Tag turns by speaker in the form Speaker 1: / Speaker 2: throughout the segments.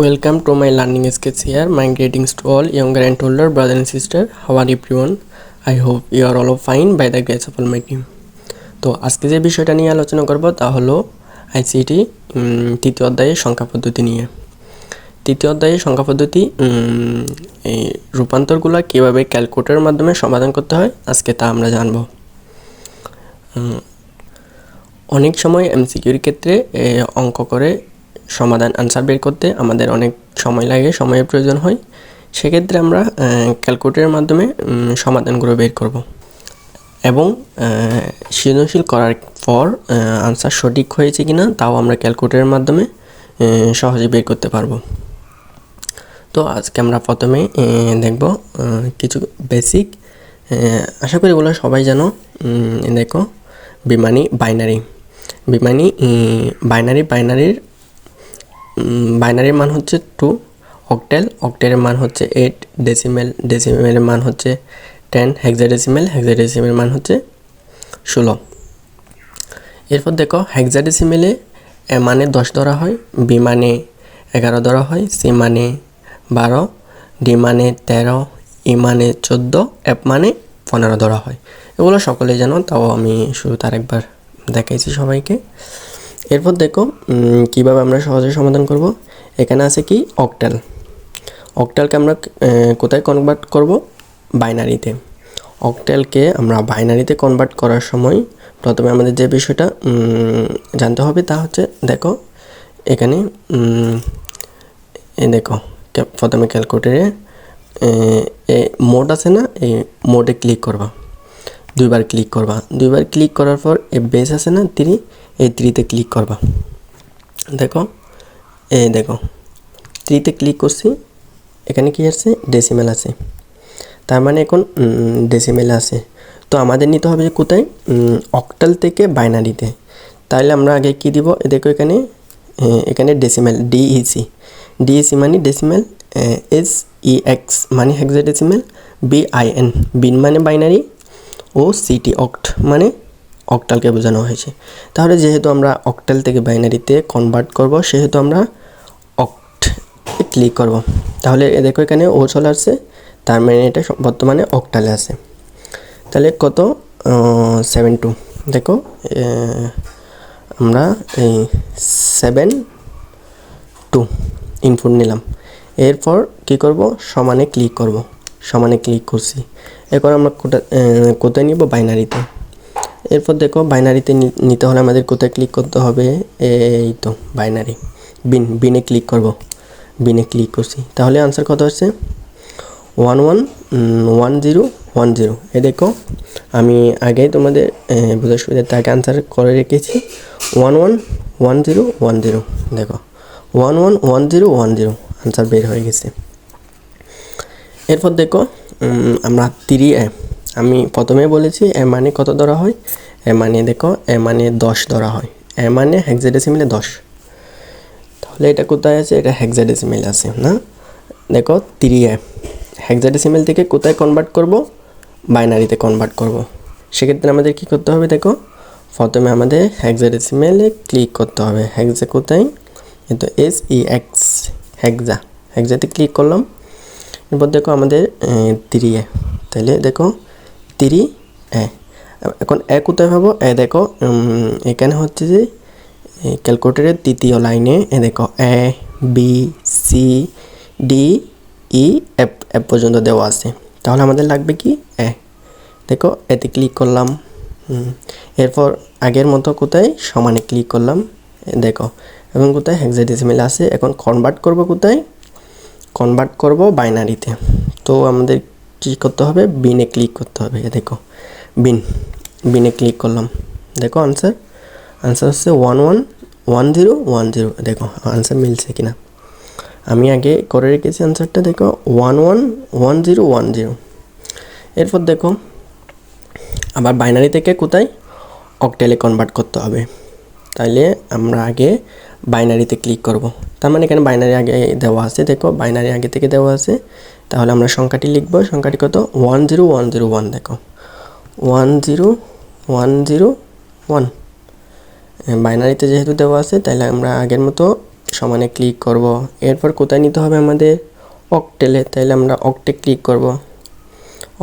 Speaker 1: Welcome to my learning sketch here my greetings to all young and older brother and sister how are everyone I hope you are all of fine by the grace of all my team তো আজকে যে বিষয়টা নিয়ে আলোচনা করব তা হলো ICT তৃতীয় অধ্যায়ের সংখ্যা পদ্ধতি নিয়ে। তৃতীয় অধ্যায়ের সংখ্যা পদ্ধতি এই রূপান্তরগুলো কীভাবে ক্যালকুলেটারের মাধ্যমে সমাধান করতে হয়, আজকে তা আমরা জানব। অনেক সময় এমসিকিউর ক্ষেত্রে অঙ্ক করে সমাধান আনসার বের করতে আমাদের অনেক সময় লাগে, সময়ের প্রয়োজন হয়। সেক্ষেত্রে আমরা ক্যালকুলেটরের মাধ্যমে সমাধানগুলো বের করব। এবং সৃজনশীল করার পর আনসার সঠিক হয়েছে কি না তাও আমরা ক্যালকুলেটরের মাধ্যমে সহজে বের করতে পারব। তো আজকে আমরা প্রথমে দেখব কিছু বেসিক আশা করি এগুলো সবাই জানো। দেখো, বিমানি বাইনারি বিমানি বাইনারি বাইনারির বাইনারির মান হচ্ছে টু অক্টেল অক্টেলের মান হচ্ছে এইট ডেসিমেল ডেসিমেলের মান হচ্ছে টেন হেক্সাডেসিমেল হেক্সাডেসিমেলের মান হচ্ছে ষোলো। এরপর দেখো হেক্সাডেসিমেলে এ মানে দশ ধরা হয়, বি মানে এগারো ধরা হয়, সি মানে বারো, ডি মানে তেরো, ই মানে চোদ্দ, এফ মানে পনেরো ধরা হয়। এগুলো সকলেই জানো, তাও আমি শুরুতে আরেকবার দেখাইছি সবাইকে। এরপর দেখো কীভাবে আমরা সহজে সমাধান করব। এখানে আছে কি? অক্টাল অক্টালকে আমরা কোথায় কনভার্ট করব? বাইনারিতে অক্টালকে আমরা বাইনারিতে কনভার্ট করার সময় প্রথমে আমাদের যে বিষয়টা জানতে হবে তা হচ্ছে, দেখো, এখানে এই দেখো প্রথমে ক্যালকুলেটারে এ মোড আছে না? এই মোডে ক্লিক করবা। দুইবার ক্লিক করবা। দুইবার ক্লিক করার পর এ বেস আছে না? থ্রি এই থ্রিতে ক্লিক করবা। দেখো এই দেখো থ্রিতে ক্লিক করছি এখানে কি আছে ডেসিমেল আছে। তার মানে এখন ডেসিমেল আছে। তো আমাদের নিতে হবে কোথায়? অক্টাল থেকে বাইনারিতে তাহলে আমরা আগে কি দিব? এ দেখো এখানে এ, এখানে decimal D E C D E C মানে ডেসিমেল এস ই এক্স মানে hexadecimal B I N bin মানে বাইনারি ও সিটি অক্ট মানে অক্টালকে বোঝানো হয়েছে। তাহলে যেহেতু আমরা অক্টাল থেকে বাইনারিতে কনভার্ট করব, সেহেতু আমরা অক্ট ক্লিক করব। তাহলে দেখো এখানে ও চলে আসছে, তার মানে এটা বর্তমানে অক্টালে আছে। তাহলে কত? সেভেন টু দেখো আমরা এই সেভেন টু ইনপুট নিলাম। এরপর কি করব? সমানে ক্লিক করব। সমানে ক্লিক করছি। এরপর আমরা কোটা কোথায় নিব? বাইনারিতে। এরপর দেখো বাইনারিতে নিতে হলে আমাদের কোথায় ক্লিক করতে হবে? এই তো বাইনারি বিন বিনে ক্লিক করব। বিনে ক্লিক করছি। তাহলে আনসার কত আসছে? One one one zero one zero এ দেখো, আমি আগে তোমাদের বোঝার সুবিধার্থে আগে আনসার করে রেখেছি। One one one zero one zero দেখো one one one zero one zero answer বের হয়ে গেছে। এরপর দেখো আমরা তিরি আমি প্রথমে বলেছি এ মানে কত ধরা হয়? এ মানে দেখো, এ মানে দশ ধরা হয়। এ মানে হেক্সাডেসিমেলে দশ। তাহলে এটা কোথায় আছে? এটা হেক্সাডেসিমেল আছে, না? দেখো তিরি এ। হেক্সাডেসিমেল থেকে কোথায় কনভার্ট করব? বাইনারিতে কনভার্ট করব। সেক্ষেত্রে আমাদের কি করতে হবে দেখো? প্রথমে আমাদের হেক্সাডেসিমেলে ক্লিক করতে হবে। হেক্সা কোথায়? কিন্তু এস ই এক্স হেক্সা হেক্সাতে ক্লিক করলাম। এরপর দেখো আমাদের তিরি এ। তাহলে দেখো তিরি, এ। এখন এ কোথায় পাবো এ দেখো এখানে হচ্ছে যে ক্যালকুলেটরের তৃতীয় লাইনে এ দেখো, A B C D E F F পর্যন্ত দেওয়া আছে। তাহলে আমাদের লাগবে কি? এ। দেখো, এতে ক্লিক করলাম এরপর আগের মতো কোথায়? সমানে ক্লিক করলাম দেখো এখন কোথায়? হেক্সাডেসিমেল আছে। এখন কনভার্ট করব কোথায়? কনভার্ট করব বাইনারিতে তো আমাদের কী করতে হবে? বিনে ক্লিক করতে হবে। দেখো বিন বিনে ক্লিক করলাম। দেখো আনসার আনসার হচ্ছে one one one zero one zero দেখো আনসার মিলছে কিনা। আমি আগে করে রেখেছি আনসারটা দেখো one one one zero one zero এরপর দেখো, আবার বাইনারি থেকে কোথায়? অকটেলে কনভার্ট করতে হবে। তাইলে আমরা আগে বাইনারিতে ক্লিক করব। তার মানে এখানে বাইনারি আগে দেওয়া আছে। দেখো বাইনারি আগে থেকে দেওয়া আছে। তাহলে আমরা সংখ্যাটি লিখব। সংখ্যাটি কত? One zero one zero one দেখো। One zero one zero one বাইনারিতে যেহেতু দেওয়া আছে তাহলে আমরা আগের মতো সমানে ক্লিক করব। এরপর কোথায় নিতে হবে আমাদের? অকটেলে তাইলে আমরা অকটে ক্লিক করব।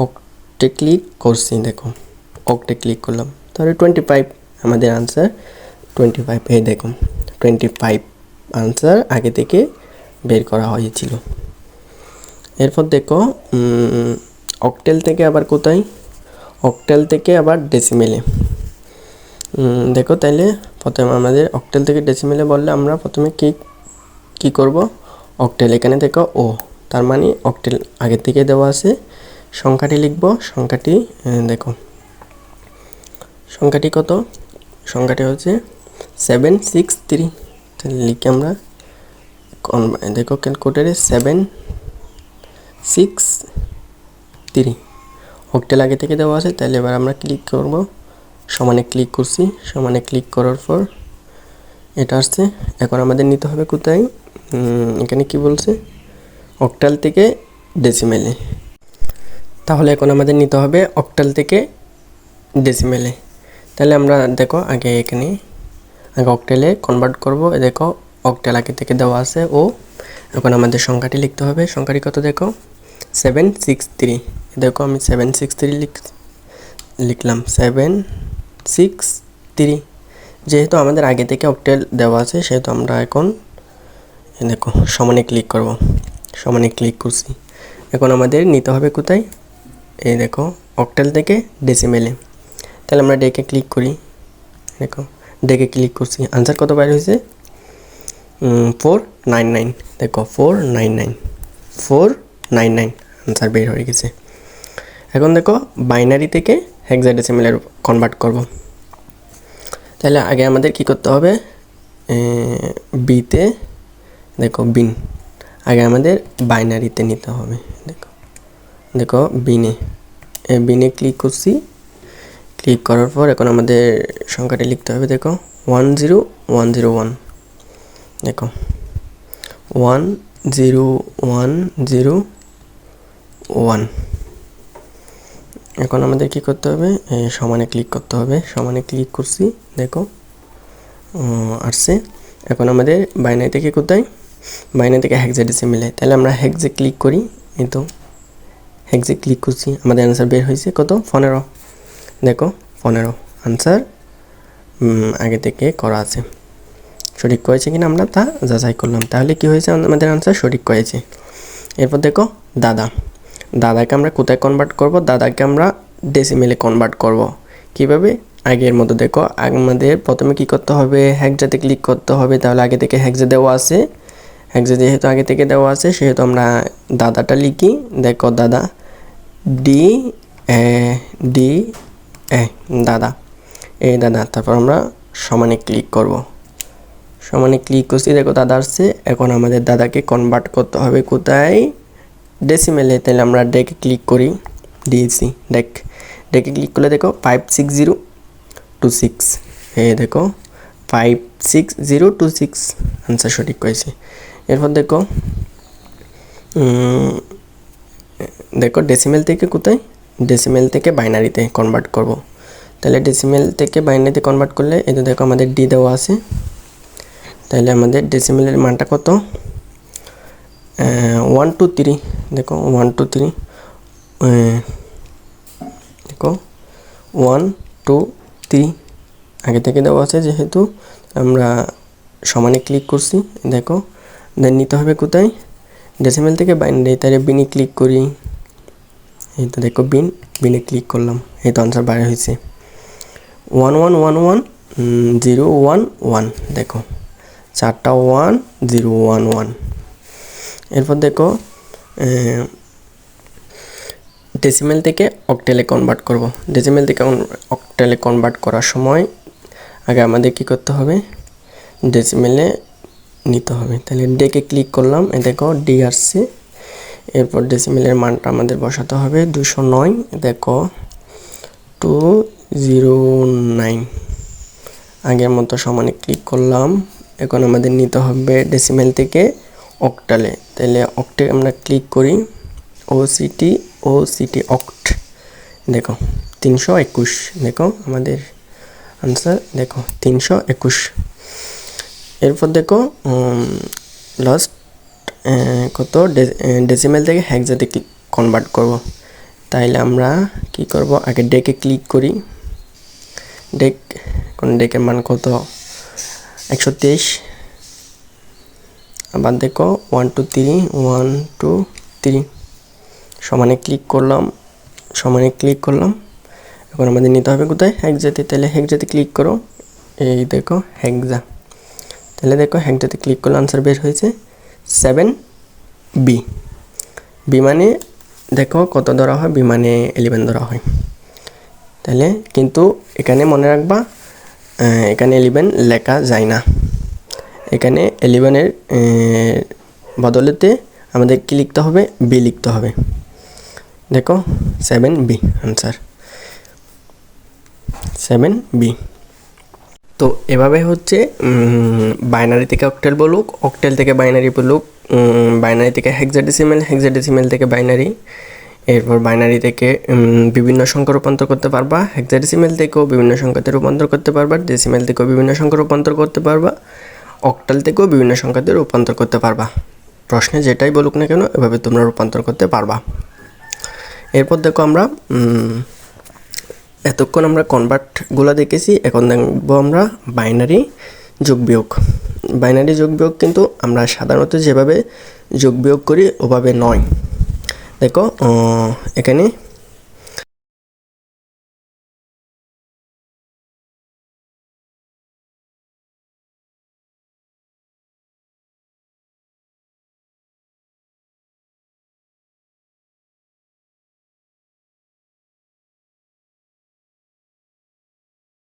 Speaker 1: অকটে ক্লিক করছি, দেখো। অকটে ক্লিক করলাম। তাহলে টোয়েন্টি ফাইভ আমাদের আনসার টোয়েন্টি ফাইভ এই দেখো। টোয়েন্টি ফাইভ আনসার আগে থেকে বের করা হয়েছিল। এরপর দেখো অকটেল থেকে আবার কোথায়? অকটেল থেকে আবার ডেসিমেলে দেখো তাইলে, প্রথমে আমাদের অকটেল থেকে ডেসিমেলে বললে আমরা প্রথমে কি কি করব? অকটেল এখানে দেখো ও তার মানে অকটেল আগে থেকে দেওয়া আছে। সংখ্যাটি লিখব, সংখ্যাটি দেখো। সংখ্যাটি কত? সংখ্যাটি হচ্ছে সেভেন সিক্স থ্রি তাহলে লিখে আমরা। দেখো ক্যালকুলেটারে সেভেন সিক্স থ্রি অকটেল আগে থেকে দেওয়া আছে তাহলে এবার আমরা ক্লিক করব। সমানে ক্লিক করছি, সমানে ক্লিক করার পর এটা আসছে। এখন আমাদের নিতে হবে কোথায়? এখানে কি বলছে? অকটাল থেকে ডেসিমেলে তাহলে এখন আমাদের নিতে হবে অকটাল থেকে ডেসিমেলে তাহলে আমরা দেখো আগে এখানে, আগে অকটেলে কনভার্ট করব। দেখো অকটেল আগে থেকে দেওয়া আছে ও। এখন আমাদের সংখ্যাটি লিখতে হবে। সংখ্যাটি কত দেখো? সেভেন সিক্স থ্রি দেখো আমি সেভেন সিক্স থ্রি লিখ লিখলাম। সেভেন সিক্স থ্রি যেহেতু আমাদের আগে থেকে অকটেল দেওয়া আছে, সেহেতু আমরা এখন দেখো সমানে ক্লিক করব। সমানে ক্লিক করছি। এখন আমাদের নিতে হবে কোথায়? এই দেখো অকটেল থেকে ডেসিমেলে তাহলে আমরা ডেকে ক্লিক করি। দেখো ডেকে ক্লিক করছি। আনসার কত বাইর হয়েছে? ফোর নাইন নাইন দেখো four nine nine four nine nine answer বের হয়ে গেছে। এখন দেখো বাইনারি থেকে হেক্সাডেসিমেলের কনভার্ট করব। তাহলে আগে আমাদের কি করতে হবে? বিতে দেখো বিন আগে আমাদের বাইনারিতে নিতে হবে, দেখো। দেখো বিনে বিনে ক্লিক করছি। ক্লিক করার পর এখন আমাদের সংখ্যাটি লিখতে হবে, দেখো। One zero one zero one দেখো। One zero one zero one এখন আমাদের কি করতে হবে? সমানে ক্লিক করতে হবে। সমানে ক্লিক করছি, দেখো। আসছে। এখন আমাদের বাইনারি থেকে কোথায় বাইনারি থেকে হ্যাকজে মিলে তাহলে আমরা হ্যাকজে ক্লিক করি। এই তো হ্যাকজে ক্লিক করছি। আমাদের অ্যান্সার বের হয়েছে কত? পনেরো। দেখো, পনেরো। আনসার আগে থেকে করা আছে। সঠিক করেছে কিনা আমরা তা যাচাই করলাম। তাহলে কি হয়েছে? আমাদের আনসার সঠিক করেছে। এরপর দেখো, দাদা। দাদাকে আমরা কোথায় কনভার্ট করব? দাদাকে আমরা ডেসিমেলে কনভার্ট করব। কীভাবে? আগের মতো দেখো, আমাদের প্রথমে কি করতে হবে? হ্যাকজাতে ক্লিক করতে হবে, তাহলে আগে থেকে হ্যাকজা দেওয়া আছে। হ্যাকজা যেহেতু আগে থেকে দেওয়া আছে, সেহেতু আমরা দাদাটা লিখি। দেখো, দাদা ডি এ ডি এ, দাদা এ, দাদা, তারপর আমরা সমানে ক্লিক করব। সমানে ক্লিক করছি, দেখো, দাদা আসছে। এখন আমাদের দাদাকে কনভার্ট করতে হবে কোথায়? ডেসিমেলে তাহলে আমরা ডেকে ক্লিক করি, দিয়েছি ডেক ডেকে ক্লিক করলে দেখো five six zero two six এ দেখো five six zero two six answer সঠিক করেছে। এরপর দেখো দেখো ডেসিমেল থেকে কোথায়? ডেসিমেল থেকে বাইনারিতে কনভার্ট করব। তাহলে ডেসিমেল থেকে বাইনারিতে কনভার্ট করলে, এই দেখো আমাদের ডি দেওয়া আছে। তাহলে আমাদের ডেসিমেলের মানটা কত? ওয়ান টু থ্রি দেখো ওয়ান টু থ্রি দেখো ওয়ান টু থ্রি আগে থেকে দেওয়া আছে যেহেতু আমরা সমানে ক্লিক করছি, দেখো দেন নিতে হবে কোথায়? ডেসিমেল থেকে বাইন্ডে তাহলে বিনে ক্লিক করি। এই তো দেখো বিন বিনে ক্লিক করলাম, এই তো আনসার বাইরে হয়েছে। One one one one zero one one দেখো। চারটা ওয়ান জিরো ওয়ান ওয়ান এরপর দেখো ডেসিমেল থেকে অকটেলে কনভার্ট করব। ডেসিমেল থেকে অকটেলে কনভার্ট করার সময় আগে আমাদের কি করতে হবে? ডেসিমেলে নিতে হবে। তাহলে ডেকে ক্লিক করলাম, এ দেখো ডি আসছে। এরপর ডেসিমেলের মানটা আমাদের বসাতে হবে, দুশো নয় দেখো টু জিরো নাইন আগের মতো সমানে ক্লিক করলাম। এখন আমাদের নিতে হবে ডেসিমেল থেকে অক্টালে তাহলে অক্টে আমরা ক্লিক করি ও সিটি ও সিটি অক্ট দেখো, তিনশো একুশ। দেখো, আমাদের আনসার দেখো, তিনশো একুশ। এরপর দেখো লাস্ট কত? ডেসিমেল থেকে হ্যাকজাতে কনভার্ট করব। তাইলে আমরা কি করব? আগে ডেকে ক্লিক করি। ডেক, কোন ডেকের মান কত? একশো তেইশ। আবার দেখো one two three one two three সমানে ক্লিক করলাম, সমানে ক্লিক করলাম। এখন আমাদের নিতে হবে কোথায়? হ্যাকজাতে তাহলে হ্যাকজাতে ক্লিক করো। এই দেখো হ্যাকজা তাহলে দেখো হ্যাকজাতে ক্লিক করলে আনসার বের হয়েছে সেভেন বি বি মানে দেখো, কত ধরা হয়? বি মানে এলিভেন ধরা হয়। তাহলে কিন্তু এখানে মনে রাখবা এখানে এলিভেন লেখা যায় না। এখানে এলিভেনের বদলেতে আমাদের কি লিখতে হবে? বি লিখতে হবে। দেখো seven B answer seven B তো এভাবে হচ্ছে বাইনারি থেকে অক্টেল বলুক অক্টেল থেকে বাইনারি বলুক বাইনারি থেকে হেক্সাডেসিমেল হেক্সাডেসিমেল থেকে বাইনারি এরপর বাইনারি থেকে বিভিন্ন সংখ্যা রূপান্তর করতে পারবা হেক্সাডেসিমেল থেকেও বিভিন্ন সংখ্যাতে রূপান্তর করতে পারবা ডেসিমেল থেকেও বিভিন্ন সংখ্যা রূপান্তর করতে পারবা। অক্টাল থেকেও বিভিন্ন সংখ্যাতে রূপান্তর করতে পারবা। প্রশ্নে যেটাই বলুক না কেন, এভাবে তোমরা রূপান্তর করতে পারবা। এরপর দেখো আমরা এতক্ষণ আমরা কনভার্টগুলো দেখেছি, এখন দেখব আমরা বাইনারি যোগ বিয়োগ। বাইনারি যোগ বিয়োগ কিন্তু আমরা সাধারণত যেভাবে যোগ বিয়োগ করি, ওভাবে নয়। দেখো এখানে